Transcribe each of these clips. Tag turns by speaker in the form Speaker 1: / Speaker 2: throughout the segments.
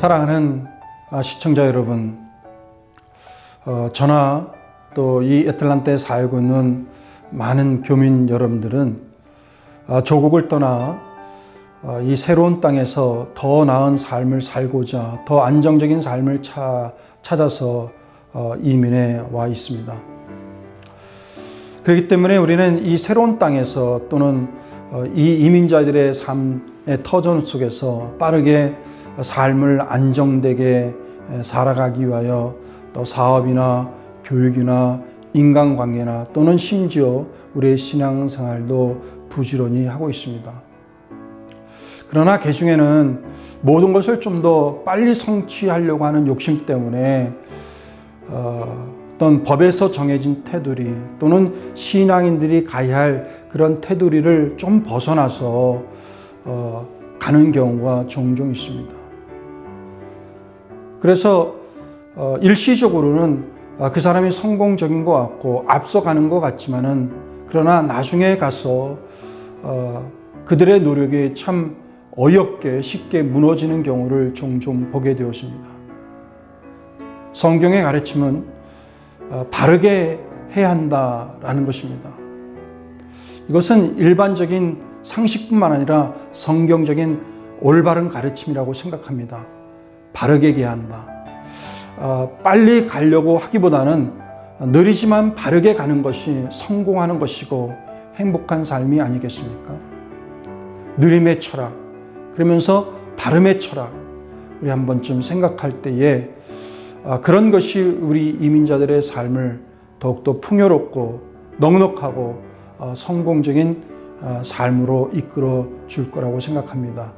Speaker 1: 사랑하는 아, 시청자 여러분, 어, 저나 또 이 애틀란타에 살고 있는 많은 교민 여러분들은 아, 조국을 떠나 아, 이 새로운 땅에서 더 나은 삶을 살고자 더 안정적인 삶을 차, 찾아서 어, 이민에 와 있습니다. 그렇기 때문에 우리는 이 새로운 땅에서 또는 어, 이 이민자들의 삶의 터전 속에서 빠르게 삶을 안정되게 살아가기 위하여 또 사업이나 교육이나 인간관계나 또는 심지어 우리의 신앙생활도 부지런히 하고 있습니다. 그러나 그 중에는 모든 것을 좀 더 빨리 성취하려고 하는 욕심 때문에 어, 어떤 법에서 정해진 테두리 또는 신앙인들이 가야 할 그런 테두리를 좀 벗어나서 어, 가는 경우가 종종 있습니다. 그래서 어, 일시적으로는 아, 그 사람이 성공적인 것 같고 앞서가는 것 같지만은 그러나 나중에 가서 어, 그들의 노력이 참 어렵게 쉽게 무너지는 경우를 종종 보게 되었습니다. 성경의 가르침은 어, 바르게 해야 한다라는 것입니다. 이것은 일반적인 상식뿐만 아니라 성경적인 올바른 가르침이라고 생각합니다. 바르게 해야 한다. 어, 빨리 가려고 하기보다는 느리지만 바르게 가는 것이 성공하는 것이고 행복한 삶이 아니겠습니까? 느림의 철학, 그러면서 바름의 철학, 우리 한 번쯤 생각할 때에 아, 그런 것이 우리 이민자들의 삶을 더욱더 풍요롭고 넉넉하고 어, 성공적인 어, 삶으로 이끌어 줄 거라고 생각합니다.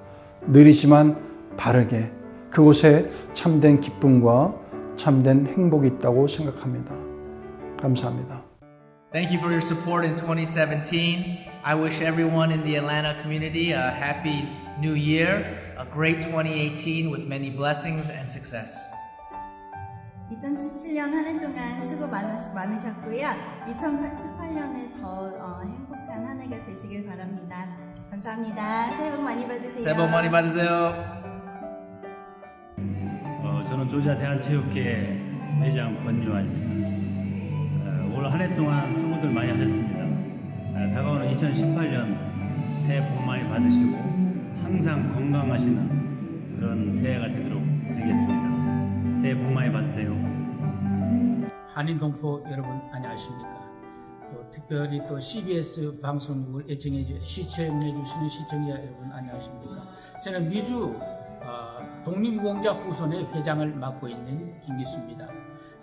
Speaker 1: 느리지만 바르게 그곳에 참된 기쁨과 참된 행복이 있다고 생각합니다. 감사합니다.
Speaker 2: Thank you for your support in 2017. I wish everyone in the Atlanta community a happy new year, a great 2018 with many blessings and success.
Speaker 3: 2017년 한 해 동안 수고 많으, 많으셨고요. 2018년에 더 어, 행복한 한 해가 되시길 바랍니다. 감사합니다. 새해 복 많이 받으세요.
Speaker 2: 새해 복 많이 받으세요.
Speaker 4: 어, 저는 조지아 대한체육회 회장 권유환입니다. 어, 올한 해 동안 수고들 많이 하셨습니다. 어, 다가오는 2018년 새해 복 많이 받으시고 항상 건강하시는 그런 새해가 되도록 드리겠습니다. 새해 복 많이 받으세요.
Speaker 5: 한인 동포 여러분 안녕하십니까? 또 특별히 또 CBS 방송국을 애청해 주시는 시청자 여러분 안녕하십니까? 저는 미주 어, 독립유공자 후손회 회장을 맡고 있는 김기수입니다.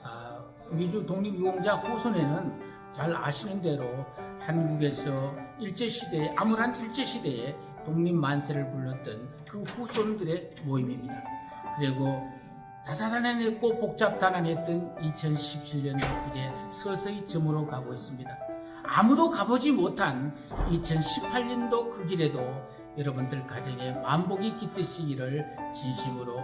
Speaker 5: 아, 미주 독립유공자 후손회는 잘 아시는 대로 한국에서 일제시대에 암울한 일제시대에 독립만세를 불렀던 그 후손들의 모임입니다. 그리고 다사다난했고 복잡다난했던 2017년 이제 서서히 점으로 가고 있습니다. 아무도 가보지 못한 2018년도 그 길에도 여러분들 가정에 만복이 깃드시기를 진심으로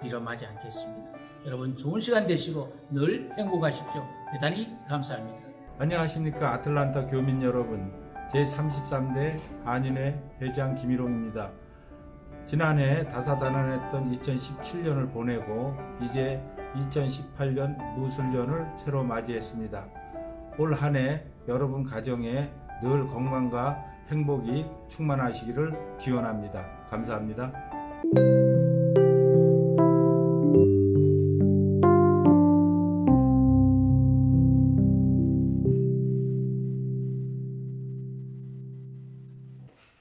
Speaker 5: 빌어마지 않겠습니다. 여러분 좋은 시간 되시고 늘 행복하십시오. 대단히 감사합니다.
Speaker 6: 안녕하십니까 아틀란타 교민 여러분 제33대 한인회 회장 김일홍입니다. 지난해 다사다난했던 2017년을 보내고 이제 2018년 무술년을 새로 맞이했습니다. 올 한 해 여러분 가정에 늘 건강과 행복이 충만하시기를 기원합니다. 감사합니다.